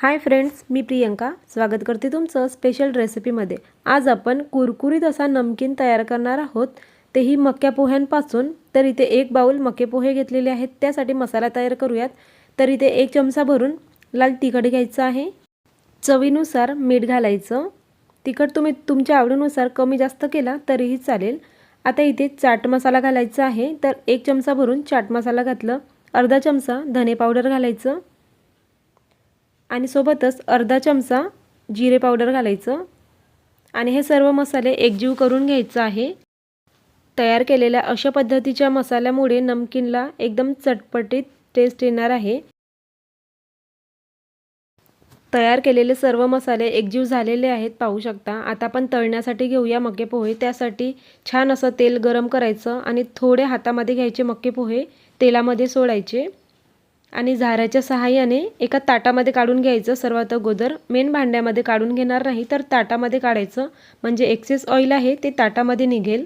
Hi friends मी प्रियंका. स्वागत करते तुमचं स्पेशल रेसिपीमध्ये आज आपण कुरकुरीत असा नमकीन तयार करणार आहोत. तेही मक्या पोह्यांपासून. तर इथे एक बाऊल मके पोहे घेतलेले आहेत. त्यासाठी मसाला तयार करूयात. तर इथे एक चमचा भरून लाल तिखट घ्यायचं आहे. चवीनुसार मीठ घालायचं. तिखट तुम्ही तुमच्या आवडीनुसार कमी जास्त केला तरीही चालेल. आता इथे चाट मसाला घालायचा आहे. तर एक चमचा भरून चाट मसाला घातलं. अर्धा चमचा धने पावडर घालायचं. आणि सोबतच अर्धा चमचा जिरे पावडर घालायचं. आणि हे सर्व मसाले एकजीव करून घ्यायचं आहे. तयार केलेल्या अशा पद्धतीच्या मसाल्यामुळे नमकीनला एकदम चटपटीत टेस्ट येणार आहे. तयार केलेले सर्व मसाले एकजीव झालेले आहेत पाहू शकता. आता आपण तळण्यासाठी घेऊया मके पोहे. त्यासाठी छान असं तेल गरम करायचं आणि थोडे हातामध्ये घ्यायचे मके पोहे. तेलामध्ये सोडायचे. आणि झाऱ्याच्या सहाय्याने एका ताटामध्ये काढून घ्यायचं. सर्वात अगोदर मेन भांड्यामध्ये काढून घेणार नाही तर ताटामध्ये काढायचं. म्हणजे एक्सेस ऑइल आहे ते ताटामध्ये निघेल.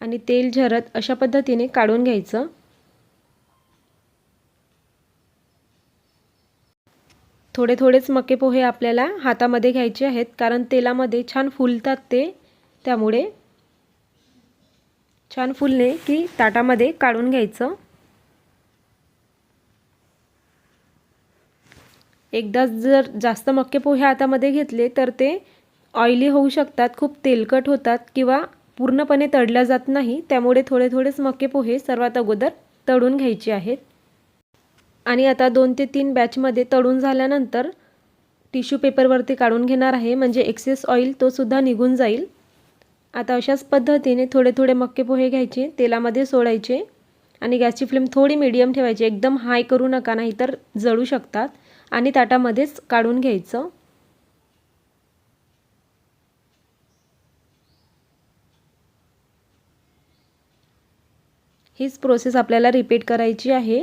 आणि तेल झरत अशा पद्धतीने काढून घ्यायचं. थोडे थोडेच मके पोहे आपल्याला हातामध्ये घ्यायचे आहेत कारण तेलामध्ये छान फुलतात ते. त्यामुळे छान फुलणे की ताटामध्ये काढून घ्यायचं. एकदा जर जास्त मक्के पोहे हातामध्ये घेतले तर ते ऑइली होऊ शकतात खूप तेलकट होतात किंवा पूर्णपणे तळल्या जात नाही. त्यामुळे थोडे थोडेच मक्के पोहे सर्वात अगोदर तळून घ्यायचे आहेत. आणि आता दोन ते तीन बॅचमध्ये तळून झाल्यानंतर टिश्यू पेपरवरती काढून घेणार आहे. म्हणजे एक्सेस ऑइल तोसुद्धा निघून जाईल. आता अशाच पद्धतीने थोडे थोडे मक्के पोहे घ्यायचे तेलामध्ये सोडायचे आणि गॅसची फ्लेम थोडी मीडियम ठेवायची. एकदम हाय करू नका नाहीतर जळू शकतात. आणि ताटामध्येच काढून घ्यायचं. हीच प्रोसेस आपल्याला रिपीट करायची आहे.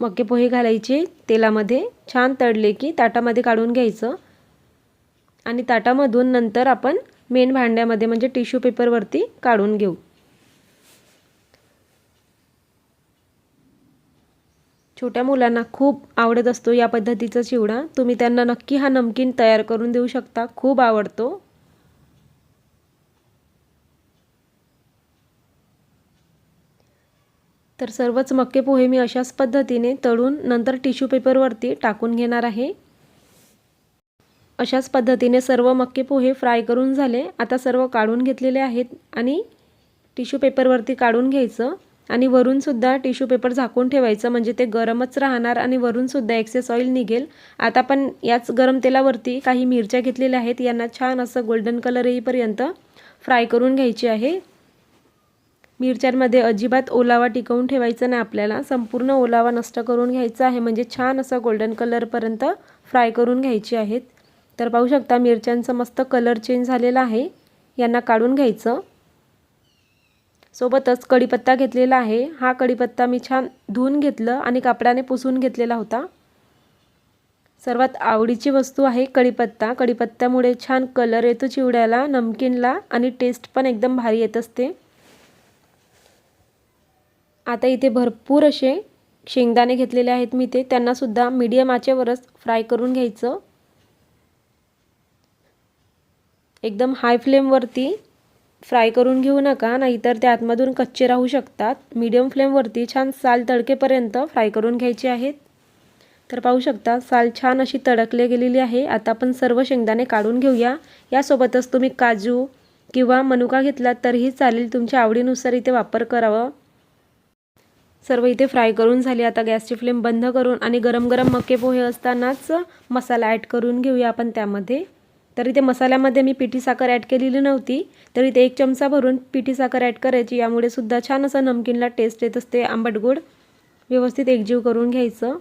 मक्के पोहे घालायचे तेलामध्ये. छान तळले की ताटामध्ये काढून घ्यायचं. आणि ताटामधून नंतर आपण मेन भांड्यामध्ये म्हणजे टिश्यू पेपरवरती काढून घेऊ. छोट्या मुलांना खूप आवडत असतो या पद्धतीचा चिवडा. तुम्ही त्यांना नक्की हा नमकीन तयार करून देऊ शकता. खूप आवडतो. तर सर्वच मक्के पोहे मी अशाच पद्धतीने तळून नंतर टिश्यू पेपरवरती टाकून घेणार आहे. अशाच पद्धतीने सर्व मक्के पोहे फ्राय करून झाले. आता सर्व काढून घेतलेले आहेत आणि टिश्यू पेपरवरती काढून घ्यायचं. आणि वरूनसुद्धा टिश्यू पेपर झाकून ठेवायचं म्हणजे ते गरमच राहणार आणि वरूनसुद्धा एक्सेस ऑइल निघेल. आता पण याच गरम तेलावरती काही मिरच्या घेतलेल्या आहेत यांना छान असं गोल्डन कलर येईपर्यंत फ्राय करून घ्यायची आहे. मिरच्यांमध्ये अजिबात ओलावा टिकवून ठेवायचा नाही आपल्याला संपूर्ण ओलावा नष्ट करून घ्यायचा आहे म्हणजे छान असं गोल्डन कलरपर्यंत फ्राय करून घ्यायची आहेत. तर पाहू शकता मिरच्यांचा मस्त कलर चेंज झालेला आहे. यांना काढून घ्यायचं. सोबतच कढीपत्ता घेतलेला आहे. हा कढीपत्ता मी छान धुवून घेतलं आणि कापडाने पुसून घेतलेला होता. सर्वात आवडीची वस्तू आहे कढीपत्ता. कढीपत्त्यामुळे छान कलर येतो चिवड्याला नमकीनला आणि टेस्ट पण एकदम भारी येत असते. आता इथे भरपूर असे शेंगदाणे घेतलेले आहेत मी ते त्यांनासुद्धा मीडियम आचेवरच फ्राय करून घ्यायचं. एकदम हाय फ्लेमवरती फ्राय करून घेऊ नका नाहीतर ते आतमधून कच्चे राहू शकतात. मीडियम फ्लेमवरती छान साल तडकेपर्यंत फ्राय करून घ्यायचे आहेत. तर पाहू शकता साल छान अशी तडकले गेलेली आहे. आता आपण सर्व शेंगदाणे काढून घेऊया. यासोबतच तुम्ही काजू किंवा मनुका घेतलात तरीही चालेल. तुमच्या आवडीनुसार इथे वापर करावं. सर्व इथे फ्राय करून झाले. आता गॅसची फ्लेम बंद करून आणि गरम गरम मके पोहे असतानाच मसाला ॲड करून घेऊया आपण त्यामध्ये. तर इथे मसाल्यामध्ये मी पिठी साखर ॲड केलेली नव्हती. तर इथे एक चमचा भरून पिठी साखर ॲड करायची. यामुळे सुद्धा छान असं नमकीनला टेस्ट येत असते. आंबट गोड. व्यवस्थित एकजीव करून घ्यायचं.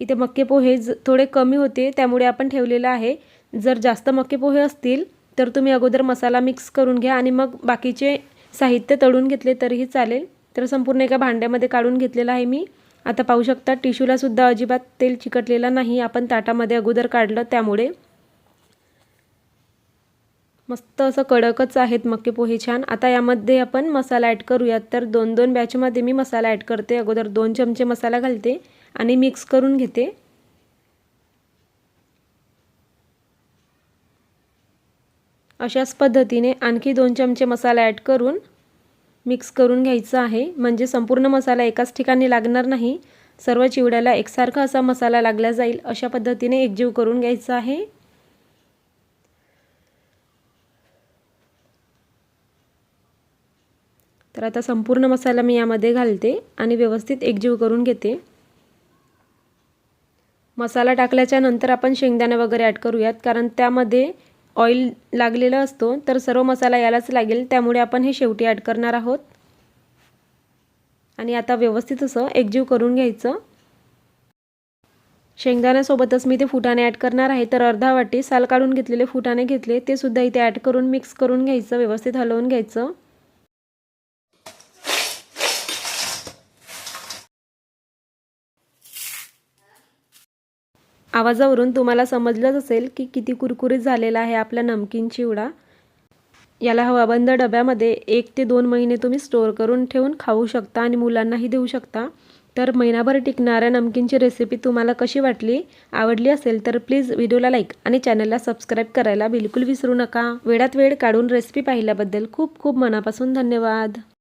इथे मक्के पोहे ज थोडे कमी होते. त्यामुळे आपण ठेवलेलं आहे. जर जास्त मक्के पोहे असतील तर तुम्ही अगोदर मसाला मिक्स करून घ्या आणि मग बाकीचे साहित्य तळून घेतले तरीही चालेल. तर संपूर्ण एका भांड्यामध्ये काढून घेतलेलं आहे मी. आता पाहू शकता टिश्यूलासुद्धा अजिबात तेल चिकटलेलं नाही. आपण ताटामध्ये अगोदर काढलं त्यामुळे मस्त असं कडकच आहेत मक्के पोहे छान. आता यामध्ये आपण मसाला ॲड करूयात. तर दोन दोन बॅचमध्ये मी मसाला ॲड करते. अगोदर दोन चमचे मसाला घालते आणि मिक्स करून घेते. अशाच पद्धतीने आणखी दोन चमचे मसाला ॲड करून मिक्स करून घ्यायचं आहे. म्हणजे संपूर्ण मसाला एकाच ठिकाणी लागणार नाही. सर्व चिवड्याला एकसारखा असा मसाला लागला जाईल. अशा पद्धतीने एकजीव करून घ्यायचा आहे. तर आता संपूर्ण मसाला मी यामध्ये घालते आणि व्यवस्थित एकजीव करून घेते. मसाला टाकल्याच्या नंतर आपण शेंगदाणे वगैरे ॲड करूयात. कारण त्यामध्ये ऑइल लागलेला असतो तर सर्व मसाला यालाच लागेल. त्यामुळे आपण हे शेवटी ॲड करणार आहोत. आणि आता व्यवस्थित असं एकजीव करून घ्यायचं. शेंगदाण्यासोबतच मी ते फुटाणे ॲड करणार आहे तर अर्धा वाटी साल काढून घेतलेले फुटाणे घेतले ते सुद्धा इथे ॲड करून मिक्स करून घ्यायचं व्यवस्थित हलवून घ्यायचं. आवाजावरून तुम्हाला समजलंच असेल की किती कुरकुरीत झालेला आहे आपला नमकीन चिवडा. याला हवाबंद डब्यामध्ये एक ते दोन महिने तुम्ही स्टोअर करून ठेवून खाऊ शकता आणि मुलांनाही देऊ शकता. तर महिनाभर टिकणाऱ्या नमकीनची रेसिपी तुम्हाला कशी वाटली आवडली असेल तर प्लीज व्हिडिओला लाईक आणि चॅनलला सबस्क्राईब करायला बिलकुल विसरू नका. वेळात वेळ काढून रेसिपी पाहिल्याबद्दल खूप खूप मनापासून धन्यवाद.